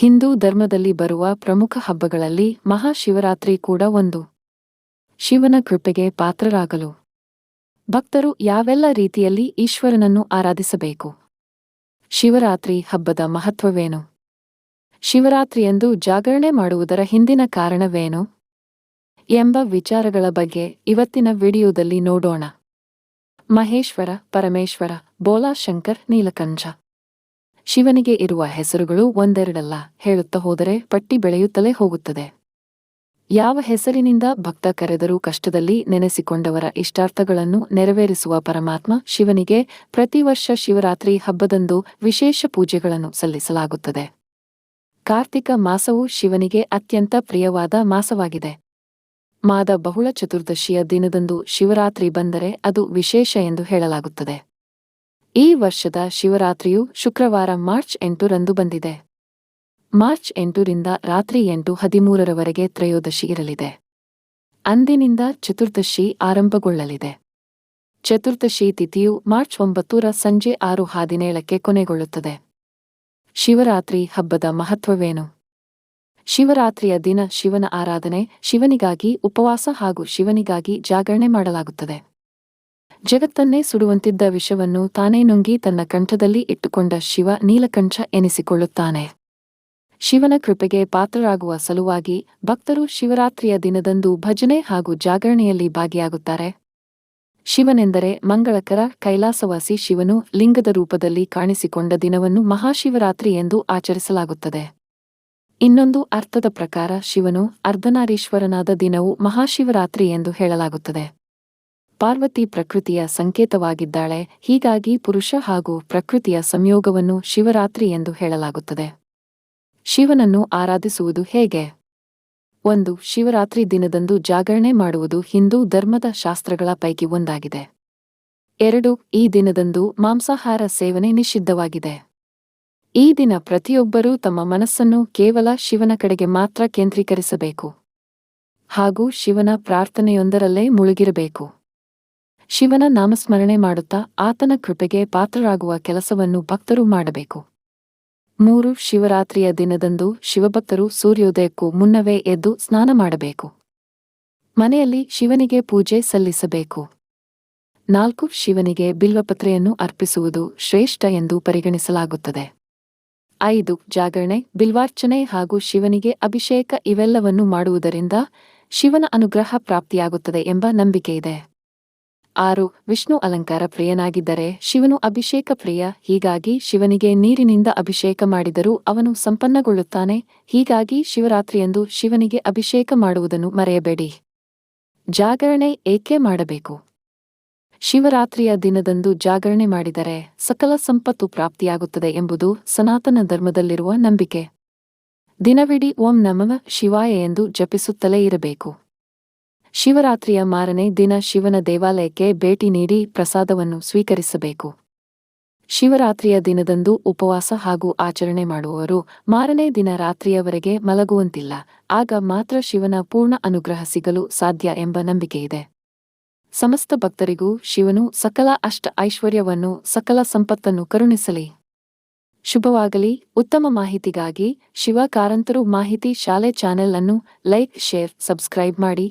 ಹಿಂದೂ ಧರ್ಮದಲ್ಲಿ ಬರುವ ಪ್ರಮುಖ ಹಬ್ಬಗಳಲ್ಲಿ ಮಹಾಶಿವರಾತ್ರಿ ಕೂಡ ಒಂದು. ಶಿವನ ಕೃಪೆಗೆ ಪಾತ್ರರಾಗಲು. ಭಕ್ತರು ಯಾವೆಲ್ಲ ರೀತಿಯಲ್ಲಿ ಈಶ್ವರನನ್ನು ಆರಾಧಿಸಬೇಕು? ಶಿವರಾತ್ರಿ ಹಬ್ಬದ ಮಹತ್ವವೇನು? ಶಿವರಾತ್ರಿಯಂದು ಜಾಗರಣೆ ಮಾಡುವುದರ ಹಿಂದಿನ ಕಾರಣವೇನು? ಎಂಬ ವಿಚಾರಗಳ ಬಗ್ಗೆ ಇವತ್ತಿನ ವಿಡಿಯೋದಲ್ಲಿ ನೋಡೋಣ. ಮಹೇಶ್ವರ, ಪರಮೇಶ್ವರ ಬೋಲಾಶಂಕರ್ ನೀಲಕಂಠ. ಶಿವನಿಗೆ ಇರುವ ಹೆಸರುಗಳು ಒಂದೆರಡಲ್ಲ ಹೇಳುತ್ತಾ ಹೋದರೆ ಪಟ್ಟಿ ಬೆಳೆಯುತ್ತಲೇ ಹೋಗುತ್ತದೆ. ಯಾವ ಹೆಸರಿನಿಂದ ಭಕ್ತ ಕರೆದರೂ ಕಷ್ಟದಲ್ಲಿ ನೆನೆಸಿಕೊಂಡವರ ಇಷ್ಟಾರ್ಥಗಳನ್ನು ನೆರವೇರಿಸುವ ಪರಮಾತ್ಮ ಶಿವನಿಗೆ ಪ್ರತಿ ವರ್ಷ ಶಿವರಾತ್ರಿ ಹಬ್ಬದಂದು ವಿಶೇಷ ಪೂಜೆಗಳನ್ನು ಸಲ್ಲಿಸಲಾಗುತ್ತದೆ. ಕಾರ್ತಿಕ ಮಾಸವು ಶಿವನಿಗೆ ಅತ್ಯಂತ ಪ್ರಿಯವಾದ ಮಾಸವಾಗಿದೆ. ಮಾದ ಬಹುಳ ಚತುರ್ದಶಿಯ ದಿನದಂದು ಶಿವರಾತ್ರಿ ಬಂದರೆ ಅದು ವಿಶೇಷ ಎಂದು ಹೇಳಲಾಗುತ್ತದೆ. ಈ ವರ್ಷದ ಶಿವರಾತ್ರಿಯು ಶುಕ್ರವಾರ ಮಾರ್ಚ್ ಎಂಟರಂದು ಬಂದಿದೆ. ಮಾರ್ಚ್ ಎಂಟರಿಂದ ರಾತ್ರಿ ಎಂಟು ಹದಿಮೂರರವರೆಗೆ ತ್ರಯೋದಶಿ ಇರಲಿದೆ. ಅಂದಿನಿಂದ ಚತುರ್ದಶಿ ಆರಂಭಗೊಳ್ಳಲಿದೆ. ಚತುರ್ದಶಿ ತಿಥಿಯು ಮಾರ್ಚ್ ಒಂಬತ್ತರ ಸಂಜೆ ಆರು ಹದಿನೇಳಕ್ಕೆ ಕೊನೆಗೊಳ್ಳುತ್ತದೆ. ಶಿವರಾತ್ರಿ ಹಬ್ಬದ ಮಹತ್ವವೇನು? ಶಿವರಾತ್ರಿಯ ದಿನ ಶಿವನ ಆರಾಧನೆ ಶಿವನಿಗಾಗಿ ಉಪವಾಸ ಹಾಗೂ ಶಿವನಿಗಾಗಿ ಜಾಗರಣೆ ಮಾಡಲಾಗುತ್ತದೆ. ಜಗತ್ತನ್ನೇ ಸುಡುವಂತಿದ್ದ ವಿಷವನ್ನು ತಾನೇ ನುಂಗಿ ತನ್ನ ಕಂಠದಲ್ಲಿ ಇಟ್ಟುಕೊಂಡ ಶಿವ ನೀಲಕಂಠ ಎನಿಸಿಕೊಳ್ಳುತ್ತಾನೆ. ಶಿವನ ಕೃಪೆಗೆ ಪಾತ್ರರಾಗುವ ಸಲುವಾಗಿ ಭಕ್ತರು ಶಿವರಾತ್ರಿಯ ದಿನದಂದು ಭಜನೆ ಹಾಗೂ ಜಾಗರಣೆಯಲ್ಲಿ ಭಾಗಿಯಾಗುತ್ತಾರೆ. ಶಿವನೆಂದರೆ ಮಂಗಳಕರ ಕೈಲಾಸವಾಸಿ ಶಿವನು ಲಿಂಗದ ರೂಪದಲ್ಲಿ ಕಾಣಿಸಿಕೊಂಡ ದಿನವನ್ನು ಮಹಾಶಿವರಾತ್ರಿ ಎಂದು ಆಚರಿಸಲಾಗುತ್ತದೆ. ಇನ್ನೊಂದು ಅರ್ಥದ ಪ್ರಕಾರ ಶಿವನು ಅರ್ಧನಾರೀಶ್ವರನಾದ ದಿನವು ಮಹಾಶಿವರಾತ್ರಿ ಎಂದು ಹೇಳಲಾಗುತ್ತದೆ. ಪಾರ್ವತಿ ಪ್ರಕೃತಿಯ ಸಂಕೇತವಾಗಿದ್ದಾಳೆ. ಹೀಗಾಗಿ ಪುರುಷ ಹಾಗೂ ಪ್ರಕೃತಿಯ ಸಂಯೋಗವನ್ನು ಶಿವರಾತ್ರಿ ಎಂದು ಹೇಳಲಾಗುತ್ತದೆ. ಶಿವನನ್ನು ಆರಾಧಿಸುವುದು ಹೇಗೆ? ಒಂದು, ಶಿವರಾತ್ರಿ ದಿನದಂದು ಜಾಗರಣೆ ಮಾಡುವುದು ಹಿಂದೂ ಧರ್ಮದ ಶಾಸ್ತ್ರಗಳ ಪೈಕಿ ಒಂದಾಗಿದೆ. ಎರಡು, ಈ ದಿನದಂದು ಮಾಂಸಾಹಾರ ಸೇವನೆ ನಿಷಿದ್ಧವಾಗಿದೆ. ಈ ದಿನ ಪ್ರತಿಯೊಬ್ಬರೂ ತಮ್ಮ ಮನಸ್ಸನ್ನು ಕೇವಲ ಶಿವನ ಕಡೆಗೆ ಮಾತ್ರ ಕೇಂದ್ರೀಕರಿಸಬೇಕು. ಹಾಗೂ ಶಿವನ ಪ್ರಾರ್ಥನೆಯೊಂದರಲ್ಲೇ ಮುಳುಗಿರಬೇಕು. ಶಿವನ ನಾಮಸ್ಮರಣೆ ಮಾಡುತ್ತಾ ಆತನ ಕೃಪೆಗೆ ಪಾತ್ರರಾಗುವ ಕೆಲಸವನ್ನು ಭಕ್ತರು ಮಾಡಬೇಕು. ಮೂರು, ಶಿವರಾತ್ರಿಯ ದಿನದಂದು ಶಿವಭಕ್ತರು ಸೂರ್ಯೋದಯಕ್ಕೂ ಮುನ್ನವೇ ಎದ್ದು ಸ್ನಾನ ಮಾಡಬೇಕು. ಮನೆಯಲ್ಲಿ ಶಿವನಿಗೆ ಪೂಜೆ ಸಲ್ಲಿಸಬೇಕು. ನಾಲ್ಕು, ಶಿವನಿಗೆ ಬಿಲ್ವಪತ್ರೆಯನ್ನು ಅರ್ಪಿಸುವುದು ಶ್ರೇಷ್ಠ ಎಂದು ಪರಿಗಣಿಸಲಾಗುತ್ತದೆ. ಐದು, ಜಾಗರಣೆ, ಬಿಲ್ವಾರ್ಚನೆ ಹಾಗೂ ಶಿವನಿಗೆ ಅಭಿಷೇಕ ಇವೆಲ್ಲವನ್ನೂ ಮಾಡುವುದರಿಂದ ಶಿವನ ಅನುಗ್ರಹ ಪ್ರಾಪ್ತಿಯಾಗುತ್ತದೆ ಎಂಬ ನಂಬಿಕೆಯಿದೆ ಆರು, ವಿಷ್ಣು ಅಲಂಕಾರ ಪ್ರಿಯನಾಗಿದ್ದರೆ ಶಿವನು ಅಭಿಷೇಕ ಪ್ರಿಯ, ಹೀಗಾಗಿ ಶಿವನಿಗೆ ನೀರಿನಿಂದ ಅಭಿಷೇಕ ಮಾಡಿದರೂ ಅವನು ಸಂಪನ್ನಗೊಳ್ಳುತ್ತಾನೆ, ಹೀಗಾಗಿ ಶಿವರಾತ್ರಿಯಂದು ಶಿವನಿಗೆ ಅಭಿಷೇಕ ಮಾಡುವುದನ್ನು ಮರೆಯಬೇಡಿ. ಜಾಗರಣೆ ಏಕೆ ಮಾಡಬೇಕು? ಶಿವರಾತ್ರಿಯ ದಿನದಂದು ಜಾಗರಣೆ ಮಾಡಿದರೆ ಸಕಲ ಸಂಪತ್ತು ಪ್ರಾಪ್ತಿಯಾಗುತ್ತದೆ ಎಂಬುದು ಸನಾತನ ಧರ್ಮದಲ್ಲಿರುವ ನಂಬಿಕೆ. ದಿನವಿಡೀ ಓಂ ನಮಃ ಶಿವಾಯ ಎಂದು ಜಪಿಸುತ್ತಲೇ ಇರಬೇಕು. ಶಿವರಾತ್ರಿಯ ಮಾರನೇ ದಿನ ಶಿವನ ದೇವಾಲಯಕ್ಕೆ ಭೇಟಿ ನೀಡಿ ಪ್ರಸಾದವನ್ನು ಸ್ವೀಕರಿಸಬೇಕು. ಶಿವರಾತ್ರಿಯ ದಿನದಂದು ಉಪವಾಸ ಹಾಗೂ ಆಚರಣೆ ಮಾಡುವವರು ಮಾರನೇ ದಿನ ರಾತ್ರಿಯವರೆಗೆ ಮಲಗುವಂತಿಲ್ಲ, ಆಗ ಮಾತ್ರ ಶಿವನ ಪೂರ್ಣ ಅನುಗ್ರಹ ಸಿಗಲು ಸಾಧ್ಯ ಎಂಬ ನಂಬಿಕೆಯಿದೆ. ಸಮಸ್ತ ಭಕ್ತರಿಗೂ ಶಿವನು ಸಕಲ ಅಷ್ಟ ಐಶ್ವರ್ಯವನ್ನು, ಸಕಲ ಸಂಪತ್ತನ್ನು ಕರುಣಿಸಲಿ. ಶುಭವಾಗಲಿ. ಉತ್ತಮ ಮಾಹಿತಿಗಾಗಿ ಶಿವ ಕಾರಂತರು ಮಾಹಿತಿ ಶಾಲೆ ಚಾನೆಲ್ ಅನ್ನು ಲೈಕ್, ಶೇರ್, ಸಬ್ಸ್ಕ್ರೈಬ್ ಮಾಡಿ.